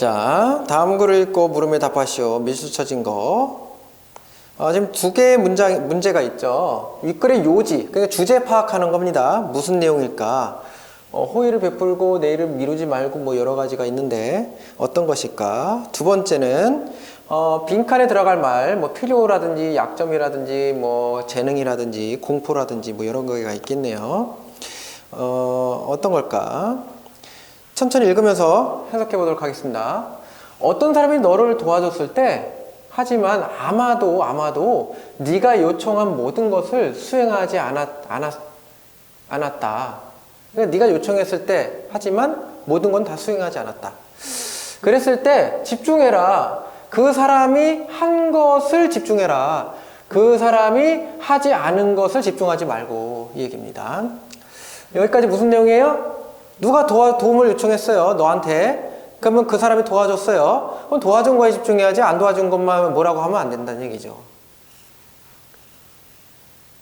자, 다음 글을 읽고 물음에 답하시오. 밀수 쳐진 거. 어, 지금 두 개의 문장, 문제가 있죠. 윗글의 요지, 그러니까 주제 파악하는 겁니다. 무슨 내용일까? 어, 호의를 베풀고 내일을 미루지 말고 뭐 여러 가지가 있는데 어떤 것일까? 두 번째는 어, 빈칸에 들어갈 말, 뭐 필요라든지 약점이라든지 뭐 재능이라든지 공포라든지 뭐 이런 거가 있겠네요. 어, 어떤 걸까? 천천히 읽으면서 해석해 보도록 하겠습니다. 어떤 사람이 너를 도와줬을 때 하지만 아마도 아마도 네가 요청한 모든 것을 수행하지 않았, 않았, 않았다. 그러니까 네가 요청했을 때 하지만 모든 건 다 수행하지 않았다. 그랬을 때 집중해라. 그 사람이 한 것을 집중해라. 그 사람이 하지 않은 것을 집중하지 말고 이 얘기입니다. 여기까지 무슨 내용이에요? 누가 도와, 도움을 요청했어요. 너한테. 그러면 그 사람이 도와줬어요. 그럼 도와준 거에 집중해야지 안 도와준 것만 뭐라고 하면 안 된다는 얘기죠.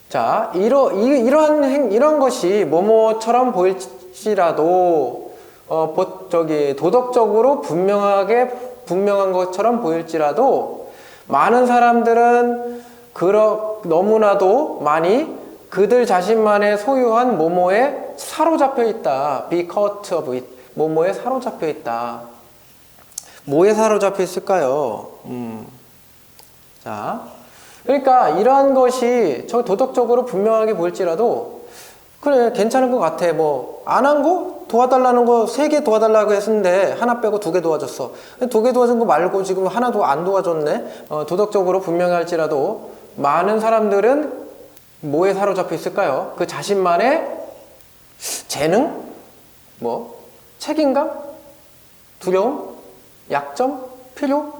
자, 이러, 이, 이러한 행, 이런 것이 뭐뭐처럼 보일지라도, 어, 보, 저기, 도덕적으로 분명하게, 분명한 것처럼 보일지라도, 많은 사람들은, 그러, 너무나도 많이 그들 자신만의 소유한 모모에 사로잡혀 있다. be caught of it. 모모에 사로잡혀 있다. 뭐에 사로잡혀 있을까요? 음. 자. 그러니까 이러한 것이 저 도덕적으로 분명하게 보일지라도 그래 괜찮은 것 같아 뭐 안 한 거 도와달라는 거 세 개 도와달라고 했는데 하나 빼고 두 개 도와줬어 두 개 도와준 거 말고 지금 하나도 안 도와줬네 어, 도덕적으로 분명할지라도 많은 사람들은 뭐에 사로잡혀 있을까요? 그 자신만의 재능, 뭐? 책임감, 두려움, 약점, 필요,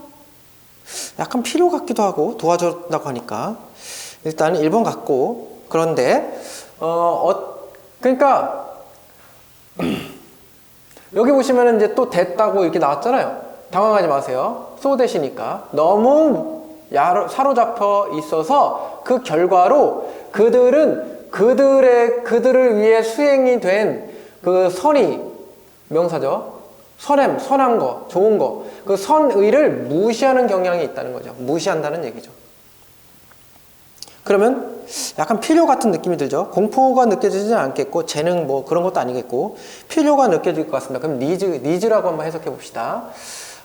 약간 필요 같기도 하고 도와준다고 하니까. 일단 1번 같고. 그런데 어, 어 그러니까 여기 보시면은 이제 또 됐다고 이렇게 나왔잖아요. 당황하지 마세요. 쏘대시니까. 너무 야로, 사로잡혀 있어서 그 결과로 그들은 그들의 그들을 위해 수행이 된 그 선이 명사죠. 선함, 선한 거, 좋은 거, 그 선의를 무시하는 경향이 있다는 거죠. 무시한다는 얘기죠. 그러면 약간 필요 같은 느낌이 들죠. 공포가 느껴지지 않겠고 재능 뭐 그런 것도 아니겠고 필요가 느껴질 것 같습니다. 그럼 니즈 니즈라고 한번 해석해 봅시다.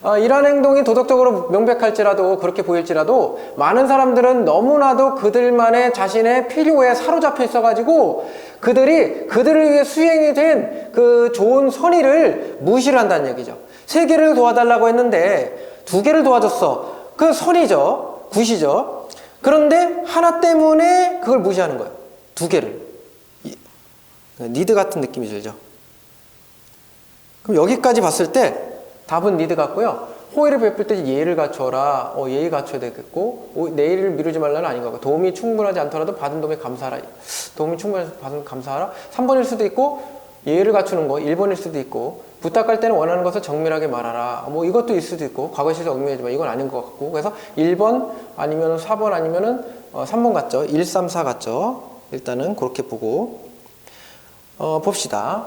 어, 이러한 행동이 도덕적으로 명백할지라도 그렇게 보일지라도 많은 사람들은 너무나도 그들만의 자신의 필요에 사로잡혀 있어가지고 그들이 그들을 위해 수행이 된 그 좋은 선의를 무시를 한다는 얘기죠. 세 개를 도와달라고 했는데 두 개를 도와줬어. 그 선이죠. 굿이죠. 그런데 하나 때문에 그걸 무시하는 거예요. 두 개를. 이- 니드 같은 느낌이 들죠. 그럼 여기까지 봤을 때 답은 니드 같고요. 호의를 베풀 때 예의를 갖춰라. 어, 예의 갖춰야 되겠고 오, 내일을 미루지 말라는 아닌 거고 도움이 충분하지 않더라도 받은 도움에 감사하라. 도움이 충분해서 받은 감사하라. 3번일 수도 있고 예의를 갖추는 거 1번일 수도 있고 부탁할 때는 원하는 것을 정밀하게 말하라. 뭐 이것도 있을 수도 있고 과거에 실수 얽매이지만 이건 아닌 것 같고 그래서 1번 아니면 4번 아니면은 어, 3번 같죠. 1, 3, 4 같죠. 일단은 그렇게 보고 어, 봅시다.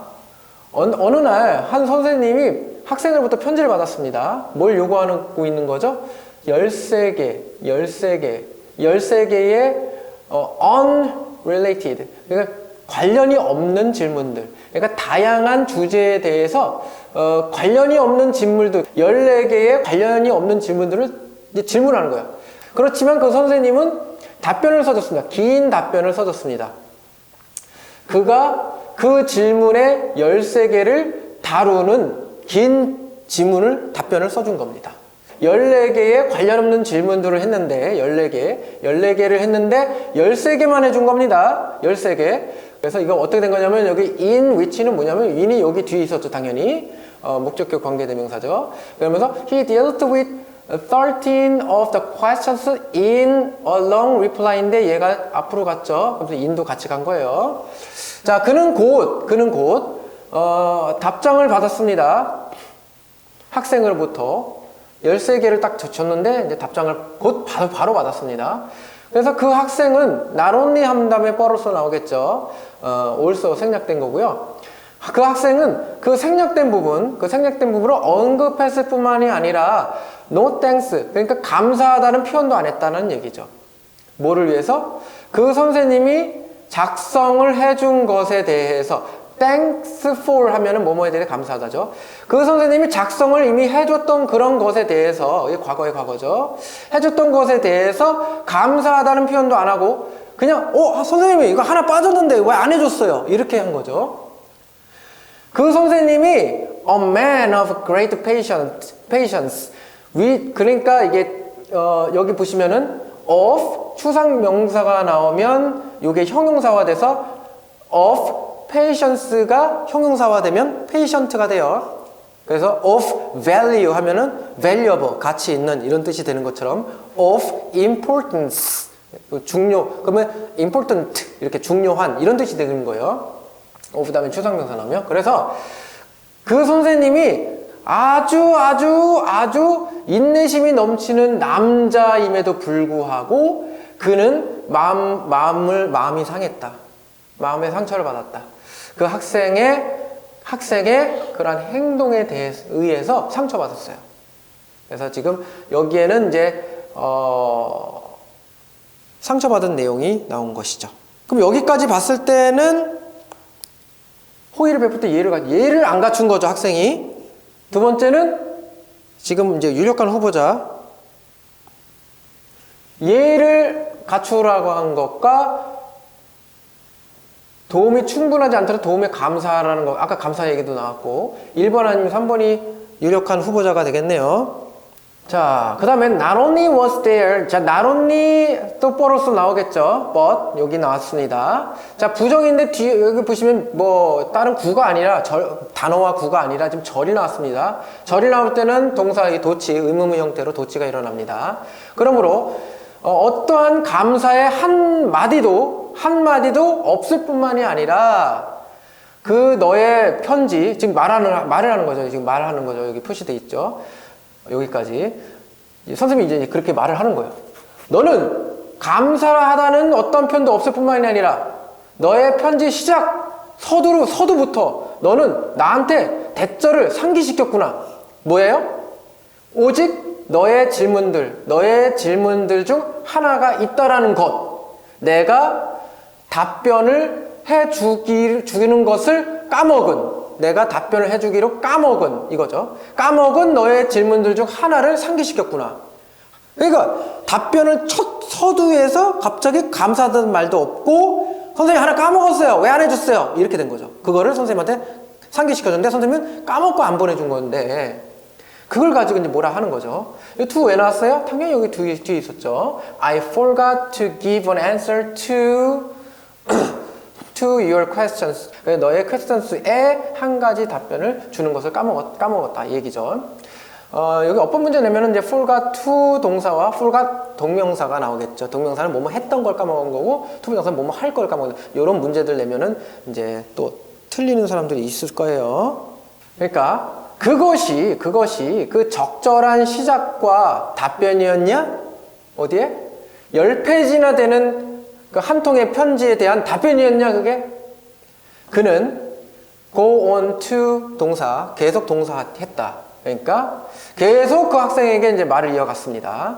어느, 어느 날 한 선생님이 학생으로부터 편지를 받았습니다. 뭘 요구하고 있는 거죠? 13개, 13개, 13개의 어, unrelated, 그러니까 관련이 없는 질문들. 그러니까 다양한 주제에 대해서 어, 관련이 없는 질문들, 14개의 관련이 없는 질문들을 질문하는 거예요. 그렇지만 그 선생님은 답변을 써줬습니다. 긴 답변을 써줬습니다. 그가 그 질문의 13개를 다루는 긴 지문을 답변을 써준 겁니다. 14개의 관련 없는 질문들을 했는데 14개, 14개를 했는데 13개만 해준 겁니다. 13개. 그래서 이거 어떻게 된 거냐면 여기 in which는 뭐냐면 in이 여기 뒤에 있었죠, 당연히. 어, 목적격 관계대명사죠. 그러면서 he dealt with 13 of the questions in a long reply인데 얘가 앞으로 갔죠. 그래서 in도 같이 간 거예요. 자, 그는 곧, 그는 곧, 어, 답장을 받았습니다. 학생으로부터 13개를 딱 줬는데 이제 답장을 곧 바로, 바로 받았습니다. 그래서 그 학생은 한 다음에 뻘로서 나오겠죠. 어, also 생략된 거고요. 그 학생은 그 생략된 부분, 그 생략된 부분을 언급했을 뿐만이 아니라 no thanks, 그러니까 감사하다는 표현도 안 했다는 얘기죠. 뭐를 위해서? 그 선생님이 작성을 해준 것에 대해서 thanks for 하면은 뭐뭐에 대해 감사하다죠. 그 선생님이 작성을 이미 해줬던 그런 것에 대해서 이게 과거의 과거죠. 해줬던 것에 대해서 감사하다는 표현도 안 하고 그냥 어 선생님이 이거 하나 빠졌는데 왜 안 해줬어요? 이렇게 한 거죠. 그 선생님이 a man of great patience, patience. 위, 그러니까 이게 어, 여기 보시면은 of 추상 명사가 나오면 이게 형용사화 돼서 of patience가 형용사화 되면 patient가 돼요. 그래서 of value 하면은 valuable 가치 있는 이런 뜻이 되는 것처럼 of importance 중요 그러면 important 이렇게 중요한 이런 뜻이 되는 거예요. of 다음에 추상명사 나오면 그래서 그 선생님이 아주 아주 아주 인내심이 넘치는 남자임에도 불구하고 그는 마음 마음을 마음이 상했다. 마음의 상처를 받았다. 그 학생의 학생의 그러한 행동에 대해 의해서 상처받았어요. 그래서 지금 여기에는 이제 어 상처받은 내용이 나온 것이죠. 그럼 여기까지 봤을 때는 호의를 베풀 때 예를 갖 예를 안 갖춘 거죠 학생이. 두 번째는 지금 이제 유력한 후보자 예를 갖추라고 한 것과 도움이 충분하지 않더라도 도움에 감사하라는 거 아까 감사 얘기도 나왔고 1번 아니면 3번이 유력한 후보자가 되겠네요. 자, 그 다음에 not only was there. 자, not only 또 뽀로스 나오겠죠. but 여기 나왔습니다. 자, 부정인데 뒤에 여기 보시면 뭐 다른 구가 아니라 절, 단어와 구가 아니라 지금 절이 나왔습니다. 절이 나올 때는 동사의 도치, 의문문 형태로 도치가 일어납니다. 그러므로 어, 떠한 감사의 한 마디도 한 마디도 없을 뿐만이 아니라 그 너의 편지 지금 말하는 말을 하는 거죠. 지금 말하는 거죠. 여기 표시돼 있죠. 여기까지 선생님이 이제 그렇게 말을 하는 거예요. 너는 감사하다는 어떤 편도 없을 뿐만이 아니라 너의 편지 시작 서두로 서두부터 너는 나한테 대절을 상기시켰구나. 뭐예요? 오직 너의 질문들, 너의 질문들 중 하나가 있다라는 것. 내가 답변을 해주기, 주기는 것을 까먹은 내가 답변을 해주기로 까먹은 이거죠. 까먹은 너의 질문들 중 하나를 상기시켰구나. 그러니까 답변을 첫 서두에서 갑자기 감사하다는 말도 없고 선생님 하나 까먹었어요. 왜 안 해줬어요? 이렇게 된 거죠. 그거를 선생님한테 상기시켜줬는데 선생님은 까먹고 안 보내준 건데 그걸 가지고 이제 뭐라 하는 거죠. 투왜 나왔어요? 당연히 여기 뒤에, 뒤에 있었죠. I forgot to give an answer to to your questions. 너의 questions에 한 가지 답변을 주는 것을 까먹었, 까먹었다. 이 얘기죠. 어, 여기 어법 문제 내면은 이제 forgot to 동사와 forgot 동명사가 나오겠죠. 동명사는 뭐뭐 했던 걸 까먹은 거고, to 동사는 뭐뭐 할 걸 까먹은 거. 이런 문제들 내면은 이제 또 틀리는 사람들이 있을 거예요. 그러니까 그것이, 그것이 그 적절한 시작과 답변이었냐? 어디에? 10페이지나 되는 그 한 통의 편지에 대한 답변이었냐 그게? 그는 go on to 동사 계속 동사 했다. 그러니까 계속 그 학생에게 이제 말을 이어갔습니다.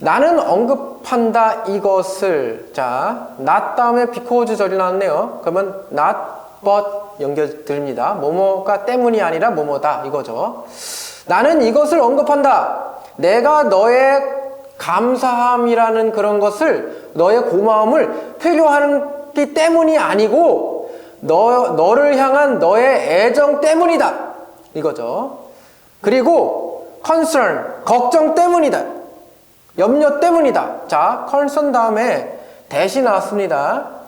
나는 언급한다 이것을 자 not 다음에 because 절이 나왔네요. 그러면 not but 연결됩니다. 뭐뭐가 때문이 아니라 뭐뭐다 이거죠. 나는 이것을 언급한다. 내가 너의 감사함이라는 그런 것을 너의 고마움을 필요하기 때문이 아니고 너, 너를 향한 너의 애정 때문이다. 이거죠. 그리고 concern, 걱정 때문이다. 염려 때문이다. 자, concern 다음에 대시 나왔습니다.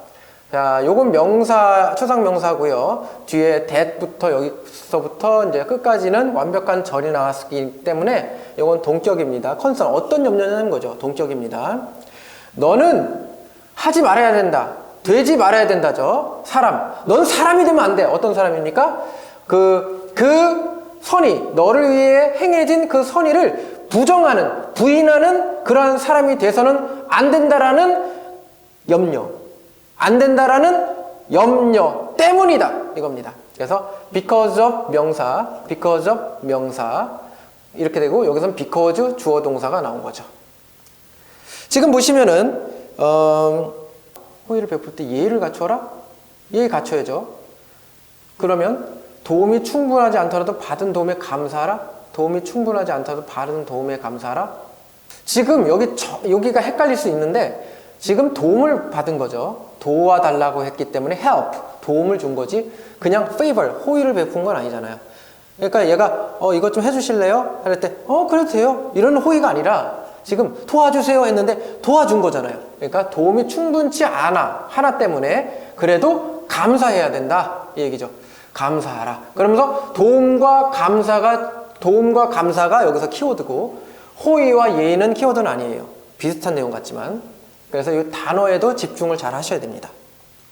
자, 요건 명사, 추상 명사고요. 뒤에 that부터 여기서부터 이제 끝까지는 완벽한 절이 나왔기 때문에 요건 동격입니다. 컨선 어떤 염려냐는 거죠. 동격입니다. 너는 하지 말아야 된다. 되지 말아야 된다죠. 사람. 넌 사람이 되면 안 돼. 어떤 사람입니까? 그, 그 선의, 너를 위해 행해진 그 선의를 부정하는, 부인하는 그러한 사람이 돼서는 안 된다라는 염려. 안 된다라는 염려, 때문이다 이겁니다. 그래서 because of 명사, because of 명사 이렇게 되고 여기서는 because 주어 동사가 나온 거죠. 지금 보시면은 어, 호의를 베풀 때 예의를 갖춰라? 예의 갖춰야죠. 그러면 도움이 충분하지 않더라도 받은 도움에 감사하라? 도움이 충분하지 않더라도 받은 도움에 감사하라? 지금 여기 저- 여기가 헷갈릴 수 있는데 지금 도움을 받은 거죠. 도와달라고 했기 때문에 help 도움을 준 거지 그냥 favor 호의를 베푼 건 아니잖아요. 그러니까 얘가 어 이것 좀 해주실래요? 할때어 그래도 돼요. 이런 호의가 아니라 지금 도와주세요 했는데 도와준 거잖아요. 그러니까 도움이 충분치 않아 하나 때문에 그래도 감사해야 된다 이 얘기죠. 감사하라. 그러면서 도움과 감사가 도움과 감사가 여기서 키워드고 호의와 예의는 키워드는 아니에요. 비슷한 내용 같지만 그래서 이 단어에도 집중을 잘 하셔야 됩니다.